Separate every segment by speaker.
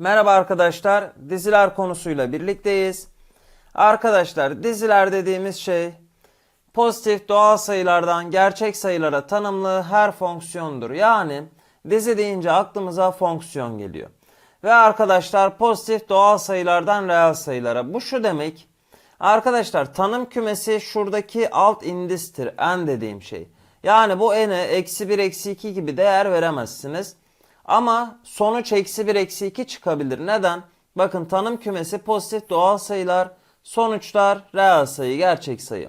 Speaker 1: Merhaba arkadaşlar, diziler konusuyla birlikteyiz. Arkadaşlar diziler dediğimiz şey pozitif doğal sayılardan gerçek sayılara tanımlı her fonksiyondur. Yani dizi deyince aklımıza fonksiyon geliyor. Ve arkadaşlar pozitif doğal sayılardan reel sayılara. Bu şu demek. Arkadaşlar tanım kümesi şuradaki alt indistir. n dediğim şey. Yani bu n'e eksi 1 eksi 2 gibi değer veremezsiniz. Ama sonuç eksi 1 eksi 2 çıkabilir. Neden? Bakın tanım kümesi pozitif doğal sayılar, sonuçlar reel sayı, gerçek sayı.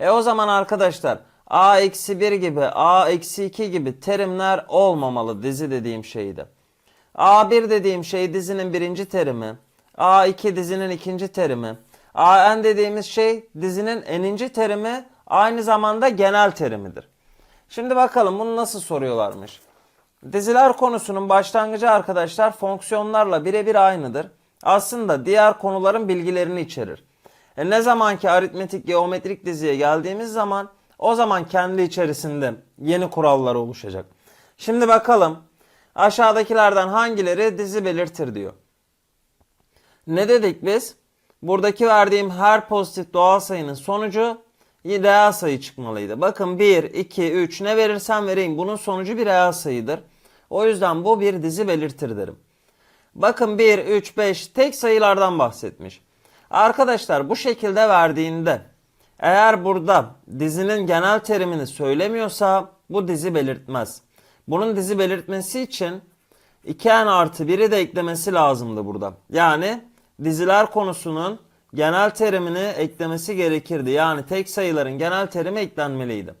Speaker 1: E o zaman arkadaşlar a eksi 1 gibi, a eksi 2 gibi terimler olmamalı dizi dediğim şeyde. A1 dediğim şey dizinin birinci terimi. A2 dizinin ikinci terimi. AN dediğimiz şey dizinin eninci terimi aynı zamanda genel terimidir. Şimdi bakalım bunu nasıl soruyorlarmış. Diziler konusunun başlangıcı arkadaşlar fonksiyonlarla birebir aynıdır. Aslında diğer konuların bilgilerini içerir. E ne zaman ki aritmetik geometrik diziye geldiğimiz zaman o zaman kendi içerisinde yeni kurallar oluşacak. Şimdi bakalım aşağıdakilerden hangileri dizi belirtir diyor. Ne dedik biz? Buradaki verdiğim her pozitif doğal sayının sonucu reel sayı çıkmalıydı. Bakın 1, 2, 3 ne verirsem vereyim bunun sonucu bir reel sayıdır. O yüzden bu bir dizi belirtir derim. Bakın 1, 3, 5 tek sayılardan bahsetmiş. Arkadaşlar bu şekilde verdiğinde eğer burada dizinin genel terimini söylemiyorsa bu dizi belirtmez. Bunun dizi belirtmesi için 2n artı 1'i de eklemesi lazımdı burada. Yani diziler konusunun genel terimini eklemesi gerekirdi. Yani tek sayıların genel terimi eklenmeliydi.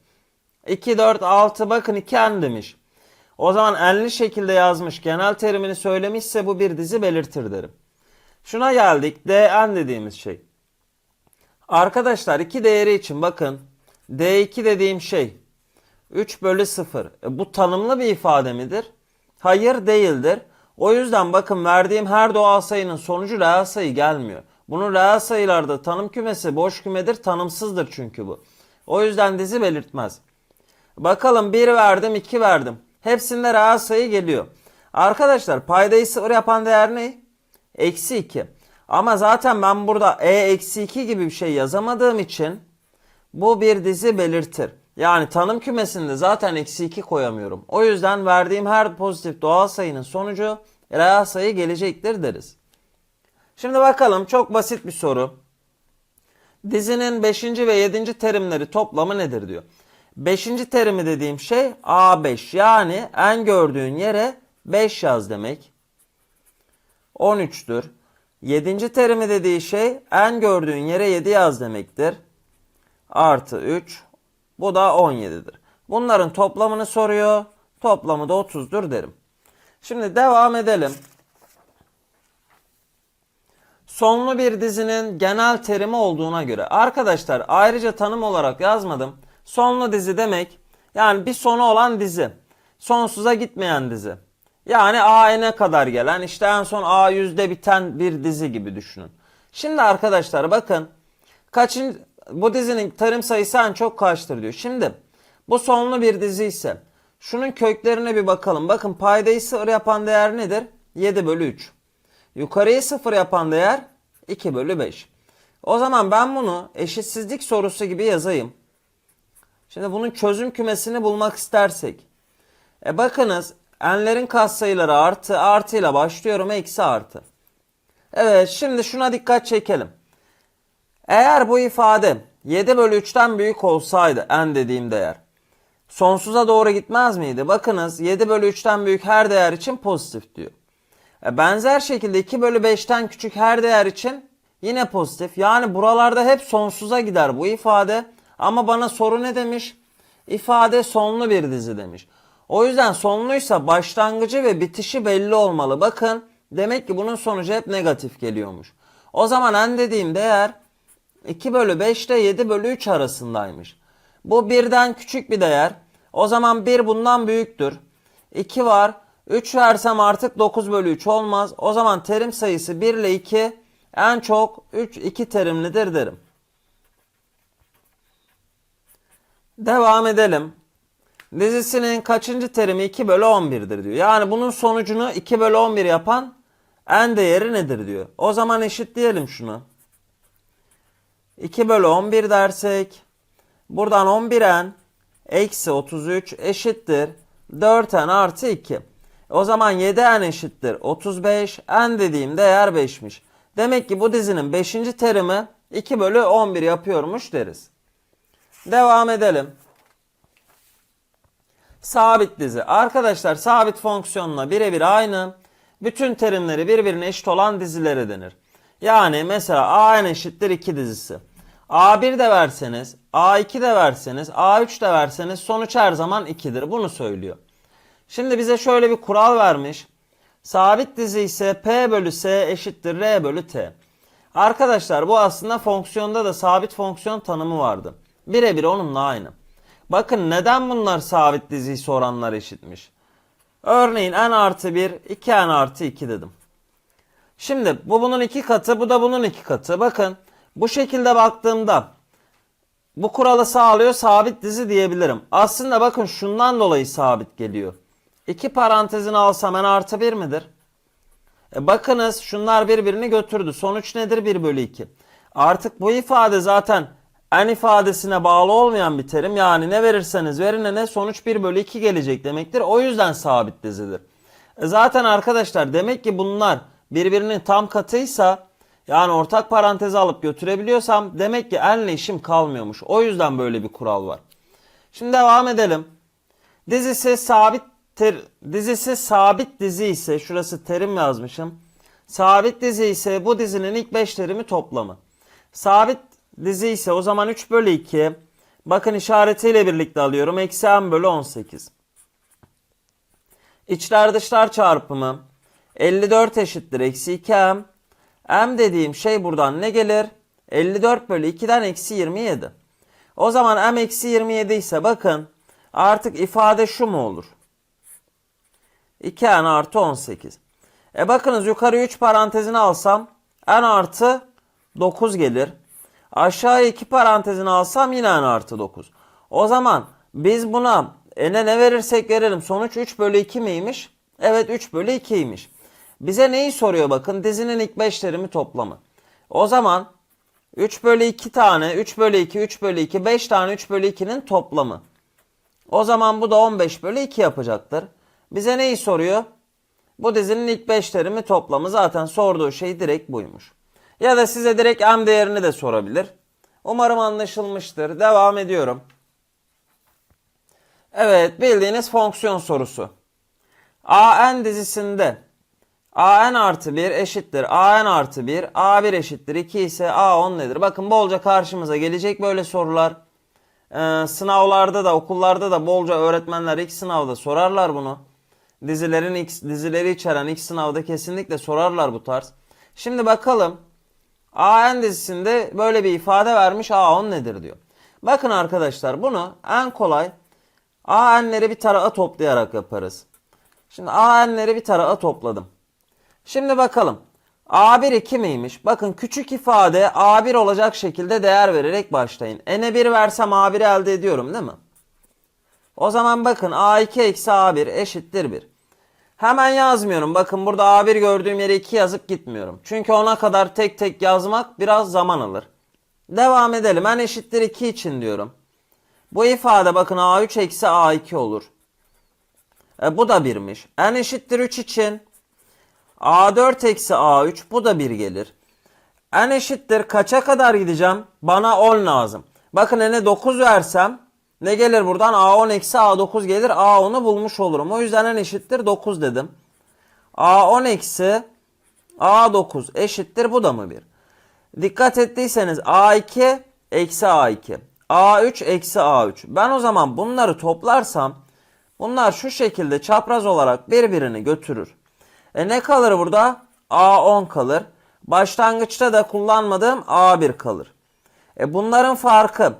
Speaker 1: 2, 4, 6 bakın 2n demiş. O zaman enli şekilde yazmış genel terimini söylemişse bu bir dizi belirtir derim. Şuna geldik dn dediğimiz şey. Arkadaşlar iki değeri için bakın d2 dediğim şey 3 bölü 0. E, bu tanımlı bir ifade midir? Hayır değildir. O yüzden bakın verdiğim her doğal sayının sonucu reel sayı gelmiyor. Bunun reel sayılarda tanım kümesi boş kümedir tanımsızdır çünkü bu. O yüzden dizi belirtmez. Bakalım 1 verdim 2 verdim. Hepsinde reel sayı geliyor. Arkadaşlar paydayı sıfır yapan değer ne? Eksi 2. Ama zaten ben burada e eksi 2 gibi bir şey yazamadığım için bu bir dizi belirtir. Yani tanım kümesinde zaten eksi 2 koyamıyorum. O yüzden verdiğim her pozitif doğal sayının sonucu reel sayı gelecektir deriz. Şimdi bakalım çok basit bir soru. Dizinin 5. ve 7. terimleri toplamı nedir diyor. 5. terimi dediğim şey A5 yani en gördüğün yere 5 yaz demek. 13'tür. 7. terimi dediği şey en gördüğün yere 7 yaz demektir. Artı 3 bu da 17'dir. Bunların toplamını soruyor. Toplamı da 30'dur derim. Şimdi devam edelim. Sonlu bir dizinin genel terimi olduğuna göre. Arkadaşlar ayrıca tanım olarak yazmadım. Sonlu dizi demek yani bir sonu olan dizi. Sonsuza gitmeyen dizi. Yani AN'e kadar gelen işte en son A yüzde biten bir dizi gibi düşünün. Şimdi arkadaşlar bakın kaçın bu dizinin terim sayısı en çok kaçtır diyor. Şimdi bu sonlu bir dizi ise şunun köklerine bir bakalım. Bakın paydayı sıfır yapan değer nedir? 7 bölü 3. Yukarıyı sıfır yapan değer 2 bölü 5. O zaman ben bunu eşitsizlik sorusu gibi yazayım. Şimdi bunun çözüm kümesini bulmak istersek. E bakınız n'lerin katsayıları artı artıyla başlıyorum eksi artı. Evet şimdi şuna dikkat çekelim. Eğer bu ifade 7 bölü 3'ten büyük olsaydı n dediğim değer sonsuza doğru gitmez miydi? Bakınız 7 bölü 3'ten büyük her değer için pozitif diyor. E benzer şekilde 2 bölü 5'ten küçük her değer için yine pozitif. Yani buralarda hep sonsuza gider bu ifade. Ama bana soru ne demiş? İfade sonlu bir dizi demiş. O yüzden sonluysa başlangıcı ve bitişi belli olmalı. Bakın demek ki bunun sonucu hep negatif geliyormuş. O zaman n dediğim değer 2 bölü 5 ile 7 bölü 3 arasındaymış. Bu birden küçük bir değer. O zaman 1 bundan büyüktür. 2 var. 3 versem artık 9 bölü 3 olmaz. O zaman terim sayısı 1 ile 2 en çok 3 2 terimlidir derim. Devam edelim. Dizisinin kaçıncı terimi 2 bölü 11'dir diyor. Yani bunun sonucunu 2 bölü 11 yapan n değeri nedir diyor. O zaman eşitleyelim şunu. 2 bölü 11 dersek buradan 11n eksi 33 eşittir 4n artı 2. O zaman 7n eşittir 35. n dediğim değer 5'miş. Demek ki bu dizinin 5. terimi 2 bölü 11 yapıyormuş deriz. Devam edelim. Sabit dizi. Arkadaşlar sabit fonksiyonla birebir aynı. Bütün terimleri birbirine eşit olan dizilere denir. Yani mesela a n eşittir 2 dizisi. A1 de verseniz, A2 de verseniz, A3 de verseniz sonuç her zaman 2'dir. Bunu söylüyor. Şimdi bize şöyle bir kural vermiş. Sabit dizi ise P bölü S eşittir R bölü T. Arkadaşlar bu aslında fonksiyonda da sabit fonksiyon tanımı vardı. Birebir onunla aynı. Bakın neden bunlar sabit diziyse oranlar eşitmiş. Örneğin n artı 1, 2n artı 2 dedim. Şimdi bu bunun iki katı, bu da bunun iki katı. Bakın bu şekilde baktığımda bu kuralı sağlıyor sabit dizi diyebilirim. Aslında bakın şundan dolayı sabit geliyor. İki parantezini alsam n artı 1 midir? E bakınız şunlar birbirini götürdü. Sonuç nedir? 1 bölü 2. Artık bu ifade zaten n ifadesine bağlı olmayan bir terim. Yani ne verirseniz verin ne sonuç 1 bölü 2 gelecek demektir. O yüzden sabit dizidir. E zaten arkadaşlar demek ki bunlar birbirinin tam katıysa yani ortak parantezi alıp götürebiliyorsam demek ki n ile işim kalmıyormuş. O yüzden böyle bir kural var. Şimdi devam edelim. Dizisi sabit ter, dizisi sabit dizi ise şurası terim yazmışım. Sabit dizi ise bu dizinin ilk 5 terimi toplamı. Sabit dizi ise o zaman 3 bölü 2. Bakın işaretiyle birlikte alıyorum. Eksi m bölü 18. İçler dışlar çarpımı 54 eşittir eksi 2m. m dediğim şey buradan ne gelir? 54 bölü 2'den eksi 27. O zaman m eksi 27 ise bakın artık ifade şu mu olur? 2n artı 18. E bakınız yukarı 3 parantezini alsam n artı 9 gelir. Aşağıya 2 parantezini alsam yine n artı 9. O zaman biz buna n'e ne verirsek verelim. Sonuç 3 bölü 2 miymiş? Evet 3 bölü 2'ymiş. Bize neyi soruyor bakın dizinin ilk 5 terimi toplamı. O zaman 3 bölü 2 tane 3 bölü 2 3 bölü 2 5 tane 3 bölü 2'nin toplamı. O zaman bu da 15 bölü 2 yapacaktır. Bize neyi soruyor? Bu dizinin ilk 5 terimi toplamı zaten sorduğu şey direkt buymuş. Ya da size direkt m değerini de sorabilir. Umarım anlaşılmıştır. Devam ediyorum. Evet bildiğiniz fonksiyon sorusu. AN dizisinde AN artı 1 eşittir AN artı 1 A1 eşittir 2 ise A10 nedir? Bakın bolca karşımıza gelecek böyle sorular. Ee, sınavlarda da okullarda da bolca öğretmenler ilk sınavda sorarlar bunu. Dizilerin ilk, dizileri içeren ilk sınavda kesinlikle sorarlar bu tarz. Şimdi bakalım AN dizisinde böyle bir ifade vermiş A10 nedir diyor. Bakın arkadaşlar bunu en kolay AN'leri bir tarafa toplayarak yaparız. Şimdi AN'leri bir tarafa topladım. Şimdi bakalım. A1 2 miymiş? Bakın küçük ifade A1 olacak şekilde değer vererek başlayın. N'e 1 versem A1 elde ediyorum değil mi? O zaman bakın A2 eksi A1 eşittir 1. Hemen yazmıyorum. Bakın burada A1 gördüğüm yere 2 yazıp gitmiyorum. Çünkü ona kadar tek tek yazmak biraz zaman alır. Devam edelim. N eşittir 2 için diyorum. Bu ifade bakın A3 eksi A2 olur. E, bu da 1'miş. N eşittir 3 için A4 eksi A3 bu da 1 gelir. N eşittir kaça kadar gideceğim? Bana 10 lazım. Bakın n'e 9 versem ne gelir buradan? A10 eksi A9 gelir. A10'u bulmuş olurum. O yüzden n eşittir 9 dedim. A10 eksi A9 eşittir. Bu da mı 1? Dikkat ettiyseniz A2 eksi A2. A3 eksi A3. Ben o zaman bunları toplarsam bunlar şu şekilde çapraz olarak birbirini götürür. E ne kalır burada? A10 kalır. Başlangıçta da kullanmadığım A1 kalır. E bunların farkı.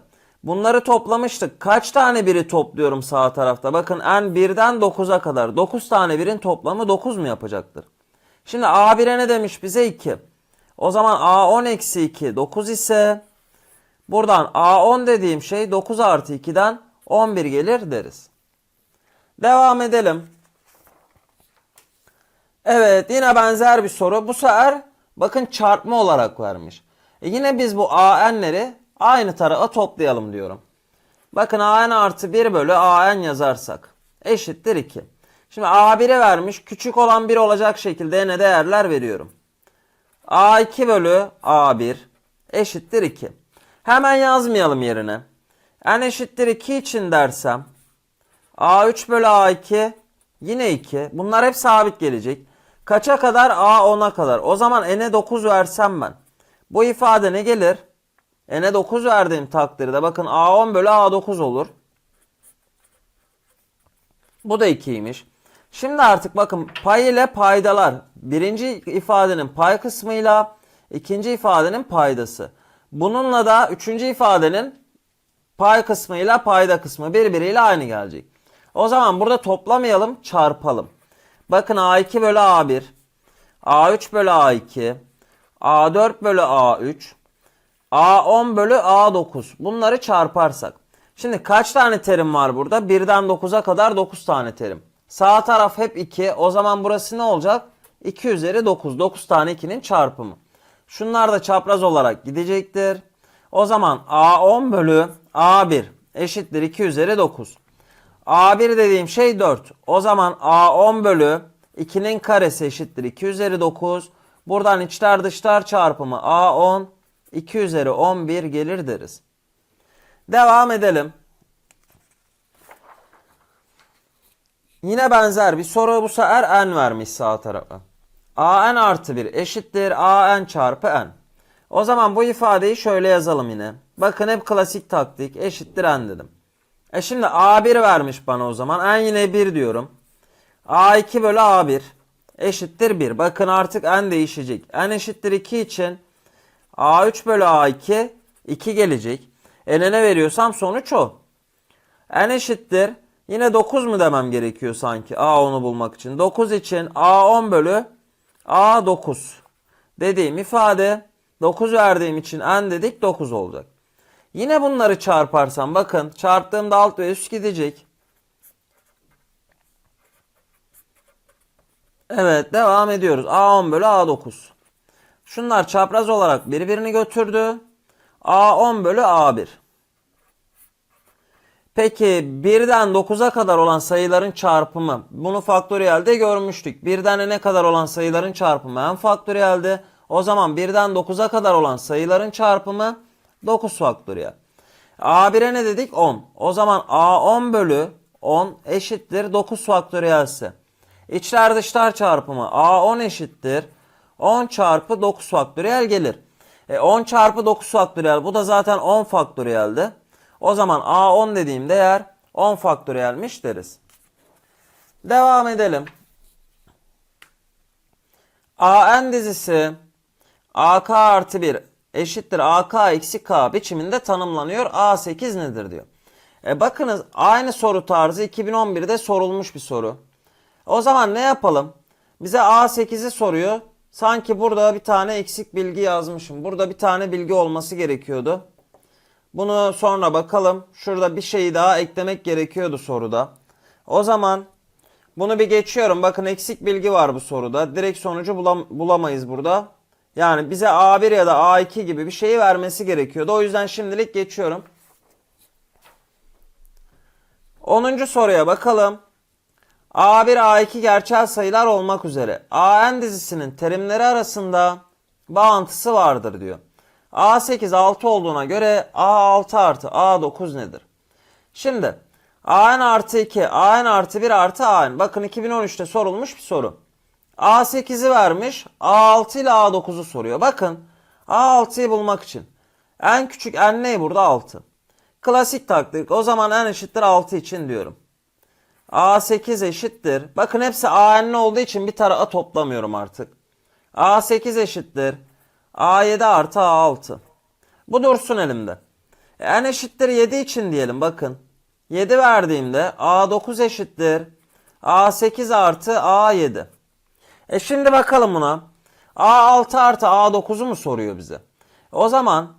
Speaker 1: Bunları toplamıştık. Kaç tane biri topluyorum sağ tarafta? Bakın n 1'den 9'a kadar. 9 tane birin toplamı 9 mu yapacaktır? Şimdi A1'e ne demiş bize? 2. O zaman A10 eksi 2 9 ise buradan A10 dediğim şey 9 artı 2'den 11 gelir deriz. Devam edelim. Evet yine benzer bir soru. Bu sefer bakın çarpma olarak vermiş. E yine biz bu AN'leri aynı tarafa toplayalım diyorum. Bakın AN artı 1 bölü AN yazarsak eşittir 2. Şimdi A1'i vermiş. Küçük olan 1 olacak şekilde ne değerler veriyorum. A2 bölü A1 eşittir 2. Hemen yazmayalım yerine. N eşittir 2 için dersem A3 bölü A2 yine 2. Bunlar hep sabit gelecek. Kaça kadar? A10'a kadar. O zaman n'e 9 versem ben. Bu ifade ne gelir? N'e 9 verdiğim takdirde bakın A10 bölü A9 olur. Bu da 2'ymiş. Şimdi artık bakın pay ile paydalar. Birinci ifadenin pay kısmıyla ikinci ifadenin paydası. Bununla da üçüncü ifadenin pay kısmıyla payda kısmı birbiriyle aynı gelecek. O zaman burada toplamayalım çarpalım. Bakın A2 bölü A1, A3 bölü A2, A4 bölü A3, A10 bölü A9. Bunları çarparsak. Şimdi kaç tane terim var burada? 1'den 9'a kadar 9 tane terim. Sağ taraf hep 2. O zaman burası ne olacak? 2 üzeri 9. 9 tane 2'nin çarpımı. Şunlar da çapraz olarak gidecektir. O zaman A10 bölü A1 eşittir 2 üzeri 9. A1 dediğim şey 4. O zaman A10 bölü 2'nin karesi eşittir 2 üzeri 9. Buradan içler dışlar çarpımı A10 2 üzeri 11 gelir deriz. Devam edelim. Yine benzer bir soru bu sefer n vermiş sağ tarafa. an artı 1 eşittir an çarpı n. O zaman bu ifadeyi şöyle yazalım yine. Bakın hep klasik taktik eşittir n dedim. E şimdi a1 vermiş bana o zaman. n yine 1 diyorum. a2 bölü a1 eşittir 1. Bakın artık n değişecek. n eşittir 2 için a3 bölü a2 2 gelecek. E ne veriyorsam sonuç o. n eşittir. Yine 9 mu demem gerekiyor sanki a10'u bulmak için. 9 için a10 bölü a9 dediğim ifade 9 verdiğim için n dedik 9 olacak. Yine bunları çarparsam bakın çarptığımda alt ve üst gidecek. Evet devam ediyoruz. A10 bölü A9. Şunlar çapraz olarak birbirini götürdü. A10 bölü A1. Peki 1'den 9'a kadar olan sayıların çarpımı. Bunu faktöriyelde görmüştük. 1'den ne kadar olan sayıların çarpımı n faktöriyelde. O zaman 1'den 9'a kadar olan sayıların çarpımı 9 faktöriyel. A1'e ne dedik? 10. O zaman A10 bölü 10 eşittir 9 faktöriyelse. İçler dışlar çarpımı A10 eşittir 10 çarpı 9 faktöriyel gelir. E 10 çarpı 9 faktöriyel bu da zaten 10 faktöriyeldi. O zaman A10 dediğim değer 10 faktöriyelmiş deriz. Devam edelim. AN dizisi AK artı 1 eşittir AK eksi K biçiminde tanımlanıyor. A8 nedir diyor. E bakınız aynı soru tarzı 2011'de sorulmuş bir soru. O zaman ne yapalım? Bize A8'i soruyor. Sanki burada bir tane eksik bilgi yazmışım. Burada bir tane bilgi olması gerekiyordu. Bunu sonra bakalım. Şurada bir şeyi daha eklemek gerekiyordu soruda. O zaman bunu bir geçiyorum. Bakın eksik bilgi var bu soruda. Direkt sonucu bulam bulamayız burada. Yani bize A1 ya da A2 gibi bir şeyi vermesi gerekiyordu. O yüzden şimdilik geçiyorum. 10. soruya bakalım. A1, A2 gerçel sayılar olmak üzere AN dizisinin terimleri arasında bağıntısı vardır diyor. A8 6 olduğuna göre A6 artı A9 nedir? Şimdi AN artı 2, AN artı 1 artı AN. Bakın 2013'te sorulmuş bir soru. A8'i vermiş. A6 ile A9'u soruyor. Bakın A6'yı bulmak için. En küçük n ne burada? 6. Klasik taktik. O zaman n eşittir 6 için diyorum. A8 eşittir. Bakın hepsi AN olduğu için bir tarafa toplamıyorum artık. A8 eşittir. A7 artı A6. Bu dursun elimde. E, n eşittir 7 için diyelim bakın. 7 verdiğimde A9 eşittir. A8 artı A7. E şimdi bakalım buna. A6 artı A9'u mu soruyor bize? O zaman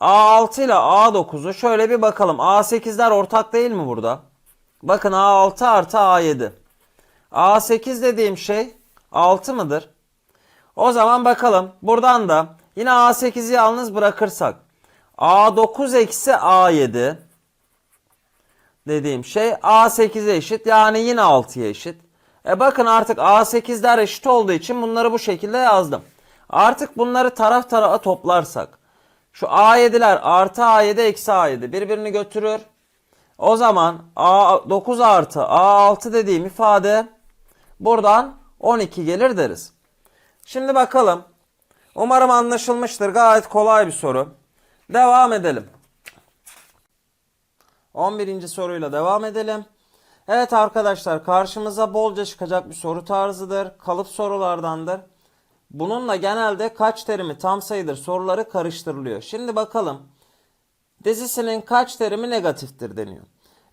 Speaker 1: A6 ile A9'u şöyle bir bakalım. A8'ler ortak değil mi burada? Bakın A6 artı A7. A8 dediğim şey 6 mıdır? O zaman bakalım. Buradan da yine A8'i yalnız bırakırsak. A9 eksi A7 dediğim şey A8'e eşit. Yani yine 6'ya eşit. E bakın artık A8'ler eşit olduğu için bunları bu şekilde yazdım. Artık bunları taraf tarafa toplarsak. Şu A7'ler artı A7 eksi A7 birbirini götürür. O zaman A9 artı A6 dediğim ifade buradan 12 gelir deriz. Şimdi bakalım. Umarım anlaşılmıştır. Gayet kolay bir soru. Devam edelim. 11. soruyla devam edelim. Evet arkadaşlar karşımıza bolca çıkacak bir soru tarzıdır. Kalıp sorulardandır. Bununla genelde kaç terimi tam sayıdır soruları karıştırılıyor. Şimdi bakalım. Dizisinin kaç terimi negatiftir deniyor.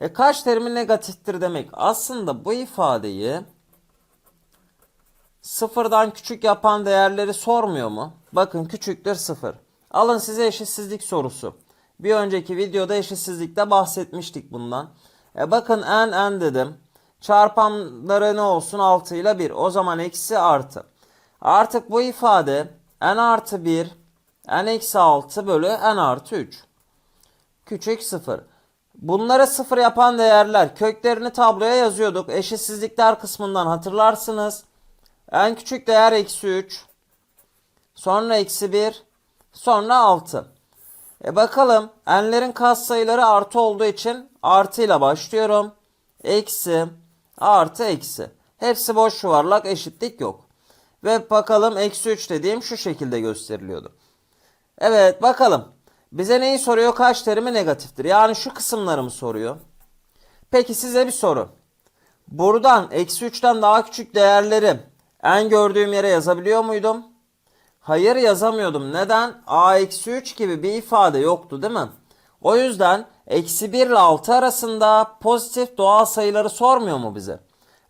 Speaker 1: E kaç terimi negatiftir demek aslında bu ifadeyi sıfırdan küçük yapan değerleri sormuyor mu? Bakın küçüktür sıfır. Alın size eşitsizlik sorusu. Bir önceki videoda eşitsizlikte bahsetmiştik bundan. E bakın n n dedim. Çarpanları ne olsun 6 ile 1. O zaman eksi artı. Artık bu ifade n artı 1 n eksi 6 bölü n artı 3. Küçük 0. Bunları sıfır yapan değerler köklerini tabloya yazıyorduk. Eşitsizlikler kısmından hatırlarsınız. En küçük değer eksi 3. Sonra eksi 1. Sonra 6. E bakalım n'lerin katsayıları artı olduğu için artı ile başlıyorum. Eksi artı eksi. Hepsi boş yuvarlak eşitlik yok. Ve bakalım eksi 3 dediğim şu şekilde gösteriliyordu. Evet bakalım. Bize neyi soruyor? Kaç terimi negatiftir? Yani şu kısımları mı soruyor? Peki size bir soru. Buradan eksi 3'ten daha küçük değerleri en gördüğüm yere yazabiliyor muydum? Hayır yazamıyordum. Neden? A eksi 3 gibi bir ifade yoktu değil mi? O yüzden eksi 1 ile 6 arasında pozitif doğal sayıları sormuyor mu bize?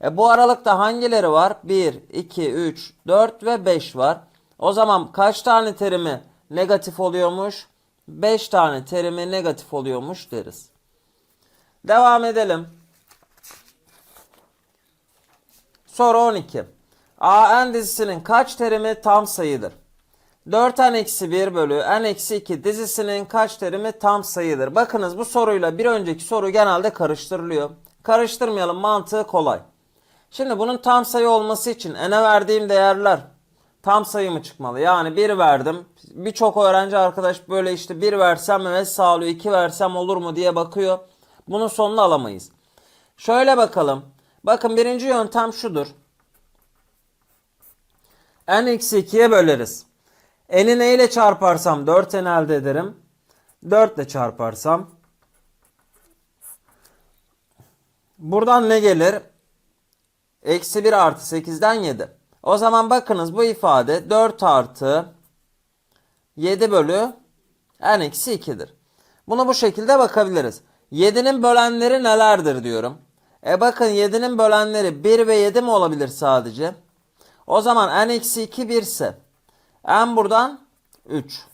Speaker 1: E bu aralıkta hangileri var? 1, 2, 3, 4 ve 5 var. O zaman kaç tane terimi negatif oluyormuş? 5 tane terimi negatif oluyormuş deriz. Devam edelim. Soru 12. AN dizisinin kaç terimi tam sayıdır? 4n eksi 1 bölü n eksi 2 dizisinin kaç terimi tam sayıdır? Bakınız bu soruyla bir önceki soru genelde karıştırılıyor. Karıştırmayalım mantığı kolay. Şimdi bunun tam sayı olması için n'e verdiğim değerler tam sayı mı çıkmalı? Yani 1 verdim. Birçok öğrenci arkadaş böyle işte 1 versem evet sağlıyor 2 versem olur mu diye bakıyor. Bunun sonunu alamayız. Şöyle bakalım. Bakın birinci yöntem şudur. n eksi 2'ye böleriz. N'i neyle çarparsam 4n elde ederim. 4 ile çarparsam. Buradan ne gelir? Eksi 1 artı 8'den 7. O zaman bakınız bu ifade 4 artı 7 bölü n eksi 2'dir. Bunu bu şekilde bakabiliriz. 7'nin bölenleri nelerdir diyorum. E bakın 7'nin bölenleri 1 ve 7 mi olabilir sadece? O zaman n eksi 2 1 ise n buradan 3.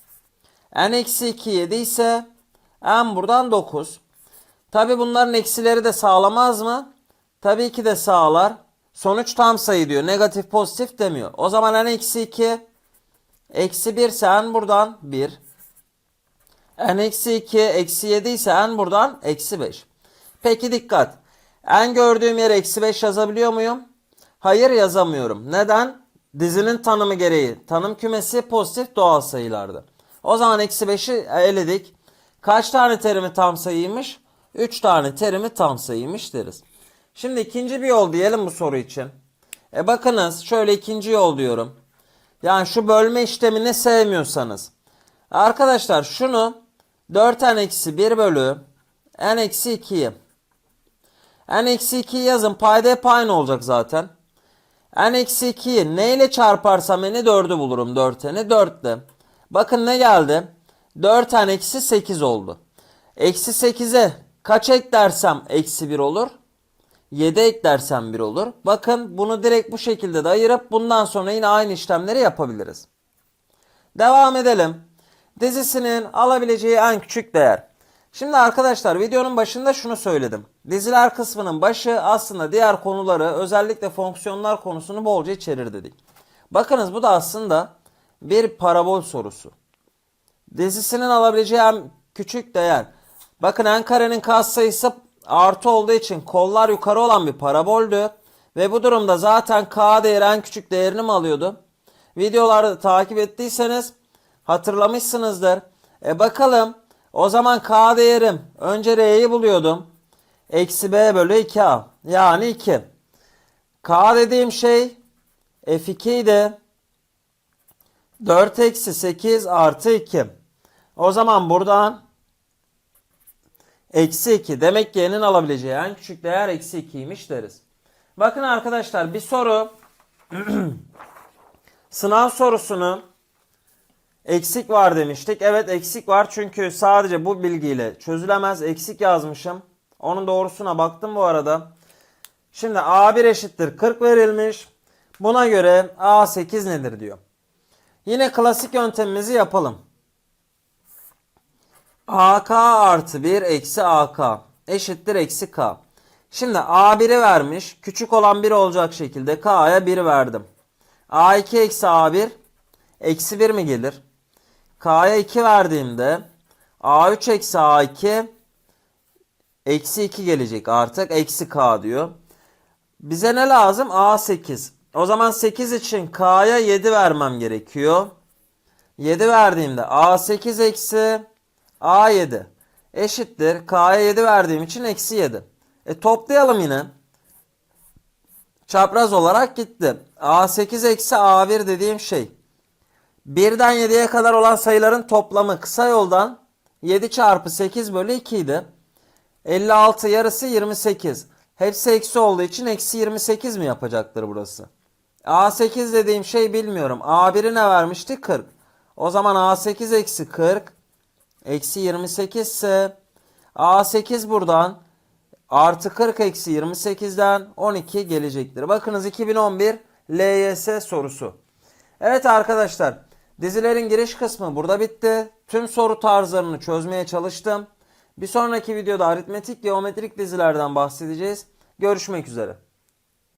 Speaker 1: n eksi 2 7 ise n buradan 9. Tabi bunların eksileri de sağlamaz mı? Tabii ki de sağlar. Sonuç tam sayı diyor. Negatif pozitif demiyor. O zaman n eksi 2 eksi 1 ise n buradan 1. n eksi 2 eksi 7 ise n buradan eksi 5. Peki dikkat. n gördüğüm yere eksi 5 yazabiliyor muyum? Hayır yazamıyorum. Neden? Dizinin tanımı gereği. Tanım kümesi pozitif doğal sayılardı. O zaman eksi 5'i eledik. Kaç tane terimi tam sayıymış? 3 tane terimi tam sayıymış deriz. Şimdi ikinci bir yol diyelim bu soru için. E bakınız şöyle ikinci yol diyorum. Yani şu bölme işlemini sevmiyorsanız. Arkadaşlar şunu 4n eksi 1 bölü n eksi 2'yi. n eksi 2'yi yazın payda hep aynı olacak zaten. n eksi 2'yi neyle çarparsam n'i 4'ü bulurum 4n'i 4 ile. Bakın ne geldi? 4n eksi 8 oldu. Eksi 8'e kaç eklersem eksi 1 olur? 7 eklersem 1 olur. Bakın bunu direkt bu şekilde de ayırıp bundan sonra yine aynı işlemleri yapabiliriz. Devam edelim. Dizisinin alabileceği en küçük değer. Şimdi arkadaşlar videonun başında şunu söyledim. Diziler kısmının başı aslında diğer konuları özellikle fonksiyonlar konusunu bolca içerir dedik. Bakınız bu da aslında bir parabol sorusu. Dizisinin alabileceği en küçük değer. Bakın en karenin katsayısı artı olduğu için kollar yukarı olan bir paraboldü. Ve bu durumda zaten k değeri en küçük değerini mi alıyordu? Videoları takip ettiyseniz hatırlamışsınızdır. E bakalım o zaman k değerim önce r'yi buluyordum. Eksi b bölü 2a yani 2. k dediğim şey f2 idi. 4 eksi 8 artı 2. O zaman buradan eksi 2. Demek ki y'nin alabileceği en küçük değer eksi 2'ymiş deriz. Bakın arkadaşlar bir soru sınav sorusunu eksik var demiştik. Evet eksik var çünkü sadece bu bilgiyle çözülemez. Eksik yazmışım. Onun doğrusuna baktım bu arada. Şimdi A1 eşittir 40 verilmiş. Buna göre A8 nedir diyor. Yine klasik yöntemimizi yapalım. AK artı 1 eksi AK eşittir eksi K. Şimdi A1'i vermiş. Küçük olan 1 olacak şekilde K'ya 1 verdim. A2 eksi A1 eksi 1 mi gelir? K'ya 2 verdiğimde A3 eksi A2 eksi 2 gelecek artık. Eksi K diyor. Bize ne lazım? A8. O zaman 8 için K'ya 7 vermem gerekiyor. 7 verdiğimde A8 eksi A7 eşittir. K'ya 7 verdiğim için eksi 7. E toplayalım yine. Çapraz olarak gitti. A8 eksi A1 dediğim şey. 1'den 7'ye kadar olan sayıların toplamı kısa yoldan 7 çarpı 8 bölü 2 idi. 56 yarısı 28. Hepsi eksi olduğu için eksi 28 mi yapacaktır burası? A8 dediğim şey bilmiyorum. A1'i ne vermişti? 40. O zaman A8 eksi 40 eksi 28 ise A8 buradan artı 40 eksi 28'den 12 gelecektir. Bakınız 2011 LYS sorusu. Evet arkadaşlar dizilerin giriş kısmı burada bitti. Tüm soru tarzlarını çözmeye çalıştım. Bir sonraki videoda aritmetik geometrik dizilerden bahsedeceğiz. Görüşmek üzere.